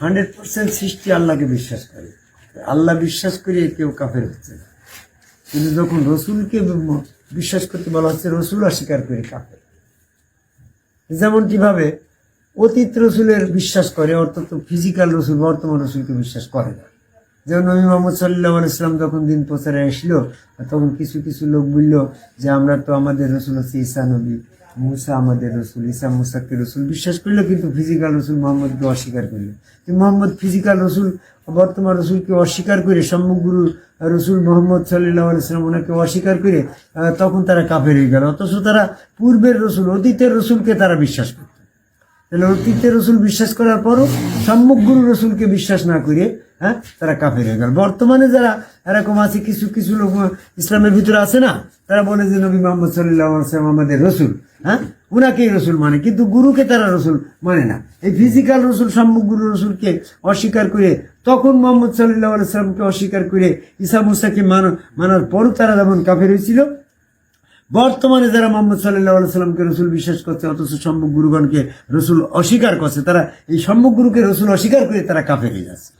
Hundred percent সৃষ্টি আল্লাহকে বিশ্বাস করে। আল্লাহ বিশ্বাস করে কেউ কাফের হচ্ছে না। কিন্তু যখন রসুলকে বিশ্বাস করতে বলা হচ্ছে, রসুল অস্বীকার করে কাফের। যেমনটি ভাবে, অতীত রসুলের বিশ্বাস করে, অর্থাৎ ফিজিক্যাল রসুল, বর্তমান রসুলকে বিশ্বাস করে না। যেমন নবী মোহাম্মদ সাল্লাহ ইসলাম যখন দিন প্রচারে আসলো, তখন কিছু কিছু লোক বলল যে, আমরা তো আমাদের রসুল হচ্ছে ঈসা নবী। মুসা আমাদের রসুল, ঈসা মুসাকে রসুল বিশ্বাস করল, কিন্তু ফিজিক্যাল রসুল মোহাম্মদকে অস্বীকার করল। কিন্তু মোহাম্মদ ফিজিক্যাল রসুল, বর্তমান রসুলকে অস্বীকার করে সম্মুখ গুরু রসুল মোহাম্মদ সাল্লাহ ইসলাম ওনাকে অস্বীকার করে তখন তারা কাফের হয়ে গেল। অথচ তারা পূর্বের রসুল, অতীতের রসুলকে তারা বিশ্বাস করত। তাহলে অতীতের রসুল বিশ্বাস করার পরও সম্মুখ গুরু রসুলকে বিশ্বাস না করে হ্যাঁ তারা কাফের হয়ে গেল। বর্তমানে যারা এরকম আছে, কিছু কিছু লোক ইসলামের ভিতরে আছে না? তারা বলে যে নবী মোহাম্মদ সাল্লাহ আসলাম আমাদের রসুল হ্যাঁ? উনাকেই রসুল মানে কিন্তু গুরুকে তারা রসুল মানে না। এই ফিজিক্যাল রসুল সম্মুখ গুরু রসুলকে অস্বীকার করে, তখন মোহাম্মদ সাল্লাহ আলাইসালামকে অস্বীকার করে ঈসা মুসাকে মান- মানার পরও তারা যেমন কাফের হয়েছিল, বর্তমানে যারা মোহাম্মদ সাল্লাহ সাল্লামকে রসুল বিশ্বাস করছে, অথচ সম্মুখ গুরুগণকে রসুল অস্বীকার করছে, তারা এই সম্মুখ গুরুকে রসুল অস্বীকার করে তারা কাফের হয়ে যাচ্ছে।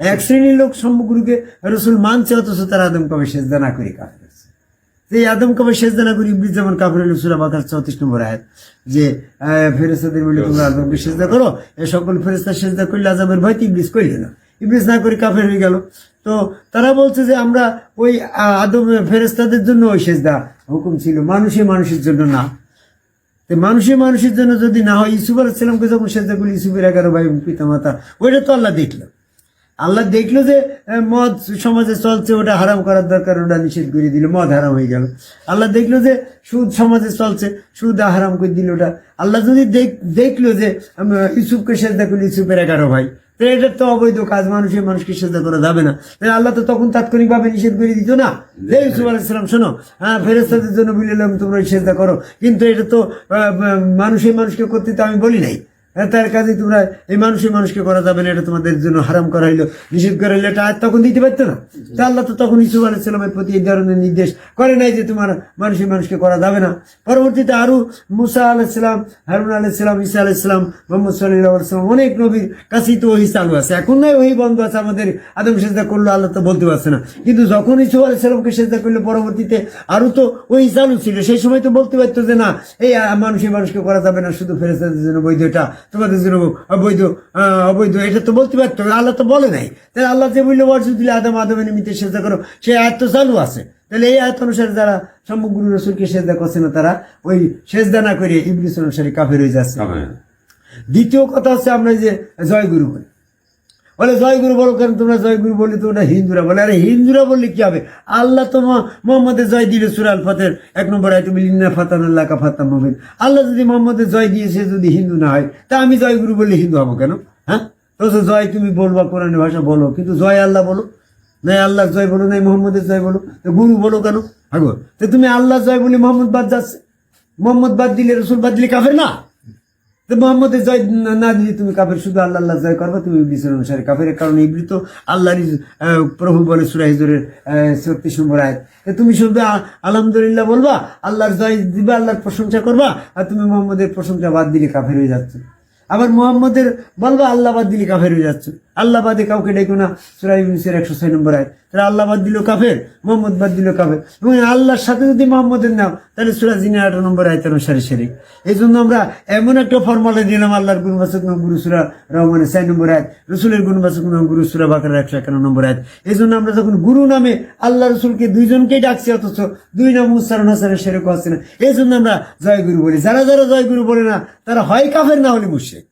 এক শ্রেণির লোক সম্মুখ গুরুকে রসুল মানছে, অথচ তারা আদম কবে সেজদা না করে কাফে হচ্ছে এই আদম কবে সেজদা না করে যেমন কাফের হলো সুরা চৌত্রিশ নম্বর আয়াত, যে ফেরেস্তাদের বলে, তোমরা আদমকে সেজদা করো, এ সকল ফেরেস্তা সেজদা করলে আজমের ভয় ইবলিস করলে না। ইবলিস না করে কাফের হয়ে গেল। তো তারা বলছে যে, আমরা ওই আদম ফেরেস্তাদের জন্য ওই সেজদা হুকুম ছিল, মানুষে মানুষের জন্য না। তো মানুষের মানুষের জন্য যদি না হয় ইসুফ আলাইসালামকে যখন সেজদা করল ইসুফের এগারো ভাই পিতা মাতা ওইটা তো আল্লাহ দেখল আল্লাহ দেখল যে মদ সমাজে চলছে, ওটা হারাম করার দরকার, ওটা নিষেধ করে দিল, মদ হারাম হয়ে গেল। আল্লাহ দেখল যে, সুদ সমাজে চলছে, সুদ হারাম করে দিল ওটা। আল্লাহ যদি দেখ- দেখল যে ইউসুফকে সেজদা করল, ইউসুফের এগারো ভাই তো এটা তো অবৈধ কাজ, মানুষের মানুষকে সেজদা করা যাবে না। তাই আল্লাহ তো তখন তাৎক্ষণিকভাবে নিষেধ করে দিত না। যে ইউসুফ আলাইসালাম শোনো হ্যাঁ ফেরেস্তাদের জন্য বলিলাম, তোমরা সেজদা করো। কিন্তু এটা তো মানুষের মানুষকে করতে তো আমি বলি নাই। হ্যাঁ, তার কাজে তোমরা এই মানুষের মানুষকে করা যাবে না এটা তোমাদের জন্য হারাম করা হইল। নিষেধ করা হইল এটা তখন দিতে পারতো না? তা আল্লাহ তো তখন ইসুফ আলাইসালামের প্রতি এই ধরনের নির্দেশ করে নাই যে তোমার মানুষের মানুষকে করা যাবে না। পরবর্তীতে আরও মুসা আলাইসালাম হারুন আলাইসালাম ঈসা আলাইসালাম মোহাম্মদ সাল্লাম অনেক নবীর কাছেই তো ওই চালু আছে। এখন নয় ওই বন্ধ আছে আমাদের আদম সেজদা করল আল্লাহ তো বলতে পারছে না। কিন্তু যখন ইসুফ আলাইসালামকে সেজদা করল পরবর্তীতে আরও তো ওই চালু ছিল। সেই সময় তো বলতে পারতো যে না এই আহ, মানুষের মানুষকে করা যাবে না শুধু ফেরেস্তাদের জন্য বৈধ এটা। তোমাদের জন্য অবৈধ অবৈধ এটা তো বলতে পারতো আল্লাহ তো বলে নাই। তাহলে আল্লাহ যে বলল বর্ষ দিলে আদম আদমে নিমিত্তে সেজা করো সে আয়ত্ত চালু আছে। তাহলে এই আয়ত্ত অনুসারে যারা সমগ্র রসুলকে সেজদা করছে না তারা ওই সেজদা না করে ইবলিস অনুসারে কাফের হয়ে যাচ্ছে। দ্বিতীয় কথা হচ্ছে আমরা যে জয়গুরু বলি। বলে, জয়গুরু বলো কেন তোমরা জয়গুরু বললে তো ওটা হিন্দুরা বলে? আরে, হিন্দুরা বললে কি হবে? আল্লাহ তো মোহাম্মদের জয় দিল সুরাল ফাতের এক নম্বর আয় তুমি বিলিনা ফাতান আল্লাহ কা ফাতাম মোবিন। আল্লাহ যদি মোহাম্মদের জয় দিয়েছে যদি হিন্দু না হয়, তা আমি জয়গুরু বললে হিন্দু হব কেন? হ্যাঁ? তো জয় তুমি বলবা, কোরআনের ভাষা বলো, কিন্তু জয় আল্লাহ বলো। নাই আল্লাহ জয় বলো নাই মোহাম্মদের জয় বলো। গুরু বলো কেন? আগো, তো তুমি আল্লাহ জয় বলি মোহাম্মদ বাদ যাচ্ছে। মোহাম্মদ বাদ দিলে, রসুল বাদ দিলে কাফের না? তো মোহাম্মদের জয় না- দিলে তুমি কাফের, শুধু আল্লাহ আল্লাহ জয় করবা, তুমি ইবলিসের অনুসারে কাফের। কারণ ইবলি তো আল্লাহরই প্রভু বলে সুরাহিজুরের শক্তি তো তুমি শুধু আলহামদুলিল্লাহ বলবা, আল্লাহর জয় দিবা, আল্লাহর প্রশংসা করবা, আর তুমি মোহাম্মদের প্রশংসা বাদ দিলে কাফের হয়ে যাচ্ছে। আবার মোহাম্মদের বলবা আল্লাহ বাদ দিলে কাফের হয়ে যাচ্ছে। আল্লাহ বাদে কাউকে ডেকো না। সুরা ইউনিসের একশো ছয় নম্বর আয় তাহলে আল্লাহ বাদ দিল কাফের, মোহাম্মদ বাদ দিল কাফের। এবং আল্লাহর সাথে যদি মোহাম্মদের নাম, তাহলে সুরা জিনে আঠারো নম্বর আয় তেরো সারি সারি এই জন্য আমরা এমন একটা ফর্মালে দিলাম, আল্লাহর গুণবাচক নাম গুরু সুরা রহমানের ছয় নম্বর আয় রসুলের গুণবাচক নাম গুরু সুরা বাকার একশো একান্ন নম্বর আয় এই জন্য আমরা যখন গুরু নামে আল্লাহ রসুলকে দুইজনকেই ডাকছি, অথচ দুই নাম উচ্চারণ হাসানের সেরকম হচ্ছে না এই জন্য আমরা জয় গুরু বলি। যারা যারা জয় গুরু বলে না, তারা হয় কাফের, না হলে মুর্শিদ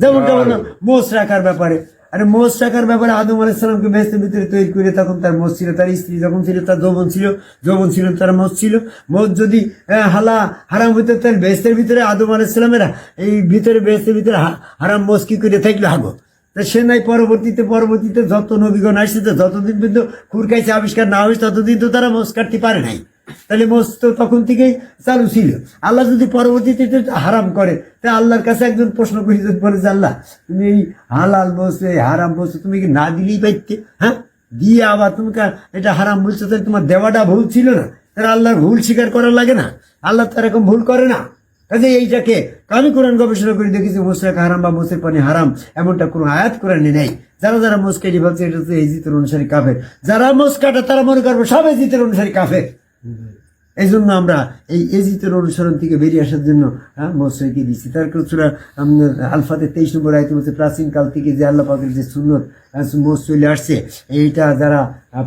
যেমনটা বললাম মোষ রাখার ব্যাপারে। আরে মোষ রাখার ব্যাপারে আদম আলাইসালামকে বেহেস্তের ভিতরে তৈরি করে তখন তার মোষ ছিল তার স্ত্রী যখন ছিল তার যৌবন ছিল যৌবন ছিল তার মোষ ছিল। মোষ যদি হালা হারাম হইতো তাহলে বেহেস্তের ভিতরে আদম আলাইসালামের এই ভিতরে বেহেস্তের ভিতরে হারাম মোষ কি করে থাকলে? হাগো। তা সে নাই পরবর্তীতে পরবর্তীতে যত নবীগণ আসছে যতদিন পর্যন্ত খুরকাইছে আবিষ্কার না হয়েছে ততদিন তো তারা মোষ কাটতে পারে নাই। তাহলে মোষ তো তখন থেকেই চালু ছিল। আল্লাহ যদি পরবর্তীতে হারাম করে, তা আল্লাহর কাছে একজন প্রশ্ন করে যদি যে, আল্লাহ, তুমি এই হালাল বসে হারাম বসে তুমি কি না দিলেই পাইতে? হ্যাঁ? দিয়ে আবার তুমি এটা হারাম বলছো, তাহলে তোমার দেওয়াটা ভুল ছিল না। তাহলে আল্লাহর ভুল স্বীকার করা লাগে না। আল্লাহ তো এরকম ভুল করে না। কাজে এইটাকে আমি কোরআন গবেষণা করে দেখেছি, মোসরাক হারাম বা মোসের পানি হারাম, এমনটা কোনো আয়াত কোরআনে নেই। যারা যারা মোস কেটে ভাবছে এটা তো এজিতের অনুসারী কাফের। যারা মোস কাটে তারা মনে করবে সব এজিতের অনুসারী কাফের। এই জন্য আমরা এই এজিতের অনুসরণ থেকে বেরিয়ে আসার জন্য হ্যাঁ মশাইকে দিচ্ছি তার সুরা আলফাতে তেইশ নম্বর আয়তে বলছে প্রাচীন কাল থেকে যে আল্লাহ পাকের যে সুন্নত মোস চলে আসছে, এইটা যারা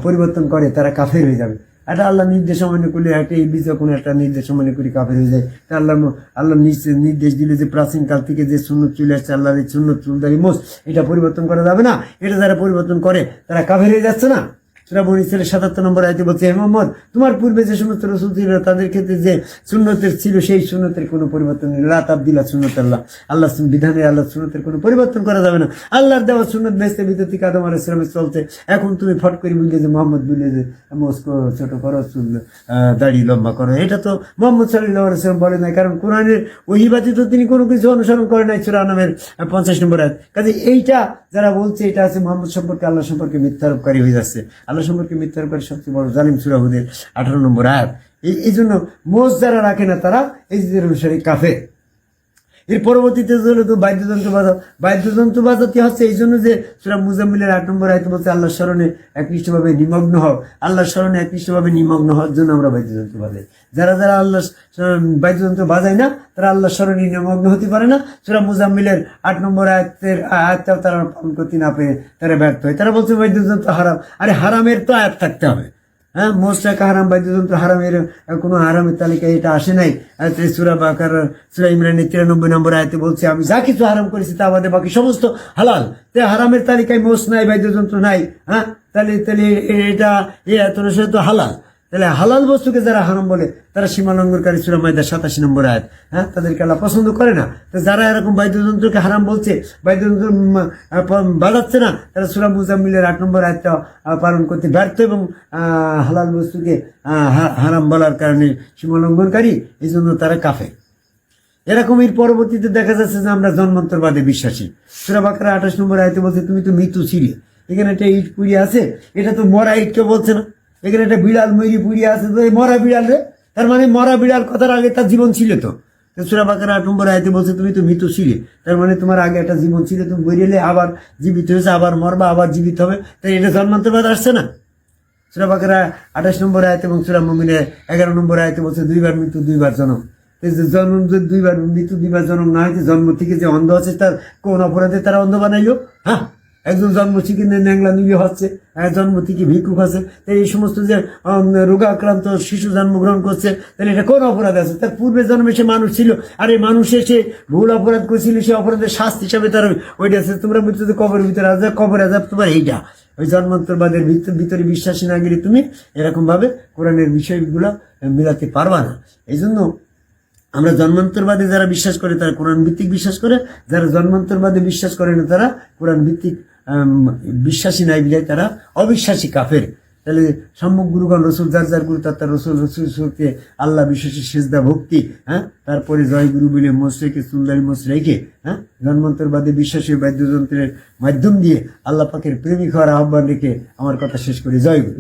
পরিবর্তন করে, তারা কাফের হয়ে যাবে। একটা আল্লাহ নির্দেশ অমান্য করলে একটা ইবলিস যখন একটা নির্দেশ অমান্য করে কাফের হয়ে যায়। তা আল্লাহ আল্লাহ নির্দেশ দিলে যে প্রাচীন কাল থেকে যে সুন্নত চলে আসছে, আল্লাহর এই সুন্নত চুলদারি মোস এটা পরিবর্তন করা যাবে না। এটা যারা পরিবর্তন করে, তারা কাফের হয়ে যাচ্ছে না। সুরা বনি ছেলে সাতাত্তর নম্বর আয়তে বলছে, হে মোহাম্মদ, তোমার পূর্বে যে সমস্ত রসুল ছিল, তাদের ক্ষেত্রে যে সুন্নতের ছিল, সেই সুন্নতের কোনো পরিবর্তন নেই। তাবদিলা সুন্নত আল্লাহ। আল্লাহ বিধানে আল্লাহ সুন্নতের কোনো পরিবর্তন করা যাবে না। আল্লাহর দেওয়া সুন্নত ভিতর থেকে আদম চলছে। এখন তুমি ফট করে যে, মোহাম্মদ যে ছোট করো, চুল দাড়ি লম্বা করো। এটা তো মোহাম্মদ সাল্লাহ সাল্লাম বলে নাই। কারণ কোরআনের ওহিবাতি তো তিনি কোনো কিছু অনুসরণ করে নাই, সুরা নামের পঞ্চাশ নম্বর আয়াত। কাজে এইটা যারা বলছে, এটা আছে মোহাম্মদ সম্পর্কে, আল্লাহ সম্পর্কে মিথ্যারোপকারী হয়ে যাচ্ছে। আল্লাহ সম্পর্কে করে সবচেয়ে বড় জালিম সুরাহুদের আঠারো নম্বর আয়াত। এই জন্য মোজ যারা রাখে না তারা এই অনুসারে কাফে এর পরবর্তীতে হলো তো বাদ্যযন্ত্র বাজাও বাদ্যযন্ত্র বাজাতে হচ্ছে এই জন্য যে সুরা মুজাম্মিলের আট নম্বর আয়তে বলছে আল্লাহ স্মরণে একনিষ্ঠভাবে নিমগ্ন হও। আল্লাহ স্মরণে একনিষ্ঠভাবে নিমগ্ন হওয়ার জন্য আমরা বাদ্যযন্ত্র বাজাই। যারা যারা আল্লাহ বাদ্যযন্ত্র বাজায় না, তারা আল্লাহ স্মরণে নিমগ্ন হতে পারে না। সুরা মুজাম্মিলের আট নম্বর আয়াতের আয়াতটাও তারা পালন করতে না পেরে তারা ব্যর্থ হয়। তারা বলছে বাদ্যযন্ত্র হারাম। আরে হারামের তো আয়াত থাকতে হবে। হ্যাঁ মোস্টাকা হারাম, বাদ্যযন্ত্র হারামের কোনো হারামের তালিকায় এটা আসে নাই। সুরা বাকার, সুরা ইমরানের তিরানব্বই নম্বর আয়তে বলছে, আমি যা কিছু হারাম করেছি তা আমাদের বাকি সমস্ত হালাল। তে হারামের তালিকায় মোস নাই, বাদ্যযন্ত্র নাই হ্যাঁ? তাহলে তাহলে এটা, এ, এত তো হালাল। তাহলে হালাল বস্তুকে যারা হারাম বলে, তারা সীমা লঙ্ঘনকারী সুরা মাইদা সাতাশি নম্বর আয়াত হ্যাঁ? তাদেরকে আল্লাহ পছন্দ করে না। তো যারা এরকম বাদ্যযন্ত্রকে হারাম বলছে, বাদ্যযন্ত্র বাজাচ্ছে না, তারা সুরা মুজাম্মিলের আট নম্বর আয়াতটা পালন করতে ব্যর্থ এবং হালাল বস্তুকে হারাম বলার কারণে সীমা লঙ্ঘনকারী এই জন্য তারা কাফে এরকম এর পরবর্তীতে দেখা যাচ্ছে যে আমরা জন্মান্তরবাদে বিশ্বাসী। সুরা বাকারা আঠাশ নম্বর আয়তে বলছে, তুমি তো মৃত্যু ছিলে এখানে একটা ইট পুড়ি আছে, এটা তো মরা ইট কেউ বলছে না। এখানে একটা বিড়াল ময়ূরি পুড়ি আছে, তো এই মরা বিড়াল রে, তার মানে মরা বিড়াল কথার আগে তার জীবন ছিল তো। সুরা বাকারা আট নম্বর আয়তে বলছে, তুমি তো মৃত্যু ছিলে, তার মানে তোমার আগে একটা জীবন ছিল, তুমি বেরিয়ে আবার জীবিত হয়েছে, আবার মরবা, আবার জীবিত হবে। তাই এটা জন্মান্তরবাদ আসছে না? সুরা বাকারা আঠাশ নম্বর আয়তে এবং সুরা মমিনে এগারো নম্বর আয়তে বলছে, দুইবার মৃত্যু, দুইবার জন্ম। যে দুইবার মৃত্যু, দুইবার জন্ম না হয়েছে জন্ম থেকে যে অন্ধ আছে, তার কোন অপরাধে তারা অন্ধ বানাইলো? হ্যাঁ? একজন জন্ম থেকে ন্যাংলা নিয়ে হচ্ছে জন্ম থেকে ভিক্ষুক আছে তাই এই সমস্ত যে রোগাক্রান্ত শিশু জন্মগ্রহণ করছে, তাহলে এটা কোন অপরাধ আছে? তার পূর্বে জন্মে সে মানুষ ছিল, আর এই মানুষে সে ভুল অপরাধ করেছিল সে অপরাধের শাস্তি হিসাবে তার ওইটা আছে। তোমরা মৃত্যুতে কবরের ভিতরে আজাব কবর আজাব তোমার এইটা। ওই জন্মান্তরবাদের ভিতর- বিশ্বাসী না গেলে তুমি এরকম ভাবে কোরআনের বিষয়গুলো মিলাতে পারবা না। এই জন্য আমরা জন্মান্তরবাদে যারা বিশ্বাস করে, তারা কোরআন ভিত্তিক বিশ্বাস করে, যারা জন্মান্তরবাদে বিশ্বাস করে না, তারা কোরআন ভিত্তিক বিশ্বাসী নাই বিদায় তারা অবিশ্বাসী, কাফের। তাহলে সম্মুখ গুরুগণ, রসুল, যার যার গুরু, তার তার রসুল রসুল, রসুলকে আল্লাহ বিশ্বাসী সেজদা, ভক্তি হ্যাঁ? তারপরে জয় গুরু বলে মোস রেখে সুন্দরী হ্যাঁ? রেখে হ্যাঁ বিশ্বাসী বাদ্যযন্ত্রের মাধ্যম দিয়ে আল্লাহ পাখের প্রেমিক হওয়ার আহ্বান রেখে আমার কথা শেষ করি। জয় গুরু।